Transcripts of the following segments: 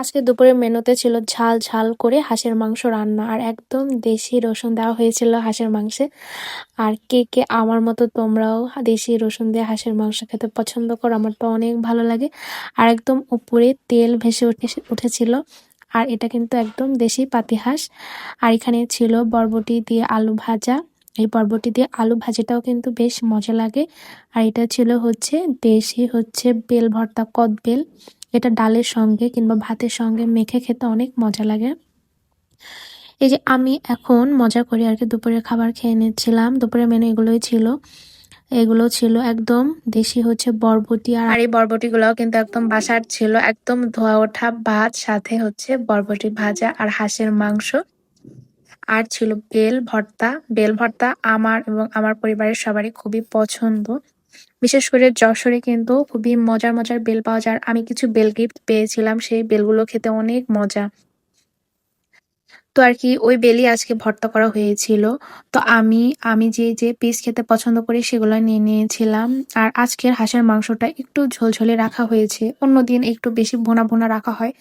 আজকে দুপুরের মেনুতে ছিল ঝাল ঝাল করে হাঁসের মাংস রান্না আর একদম দেশি রসুন দেওয়া হয়েছিল হাঁসের মাংসে। আর কে কে আমার মতো তোমরাও দেশি রসুন দিয়ে হাঁসের মাংস খেতে পছন্দ করো, আমার তো অনেক ভালো লাগে। আর একদম উপরে তেল ভেসে উঠে, উঠেছিল। আর এটা কিন্তু একদম দেশি পাতি হাঁস। আর এখানে ছিল বরবটি দিয়ে আলু ভাজা। এই বরবটি দিয়ে আলু ভাজিটাও কিন্তু বেশ মজা লাগে। আর এটা ছিল হচ্ছে দেশি হচ্ছে বেল ভর্তা কদ বেল এটা ডালের সঙ্গে কিংবা ভাতের সঙ্গে মেখে খেতে অনেক মজা লাগে। এই যে আমি এখন মজা করে আর কি দুপুরের খাবার খেয়ে নিচ্ছিলাম। দুপুরের মেনু এগুলোই ছিল। এগুলো ছিল একদম দেশি হচ্ছে বরবটি আর এই বরবটিগুলোও কিন্তু একদম বাসার ছিল। একদম ধোয়া ওঠা ভাত, সাথে হচ্ছে বরবটি ভাজা আর হাঁসের মাংস। আর ছিল বেল ভর্তা। বেল ভর্তা আমার এবং আমার পরিবারের সবারই খুবই পছন্দ। বিশেষ করে যশোরে কিন্তু খুবই মজার মজার বেল পাওয়া যায়। আমি কিছু বেল গিফট পেয়েছিলাম, সেই বেলগুলো খেতে অনেক মজা। তো আর কি, ওই বেলই আজকে ভর্তা করা হয়েছিল। তো আমি আমি যে যে পিস খেতে পছন্দ করি সেগুলো নিয়ে নিয়েছিলাম। আর আজকের হাঁসের মাংসটা একটু ঝোলঝোলে রাখা হয়েছে। অন্যদিন একটু বেশি ভোনা ভোনা রাখা হয়।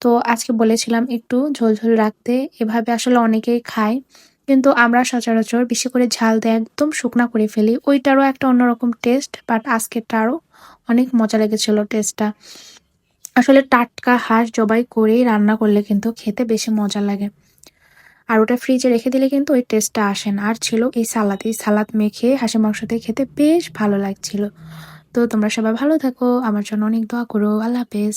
তো আজকে বলেছিলাম একটু ঝোলঝোল রাখতে। এভাবে আসলে অনেকেই খায়। কিন্তু আমরা সচরাচর বেশি করে ঝাল দিয়ে একদম শুকনা করে ফেলি। ওইটারও একটা অন্যরকম টেস্ট বাট আজকেরটা আরও অনেক মজা লেগেছিল টেস্টটা আসলে টাটকা হাঁস জবাই করেই রান্না করলে কিন্তু খেতে বেশি মজা লাগে। আর ওটা ফ্রিজে রেখে দিলে কিন্তু ওই টেস্টটা আসে না। আর ছিল এই সালাদ। এই সালাদ মেখে হাঁসের মাংস দিয়ে খেতে বেশ ভালো লাগছিল। তো তোমরা সবাই ভালো থাকো। আমার জন্য অনেক দোয়া করো। আল্লাহ হাফেজ।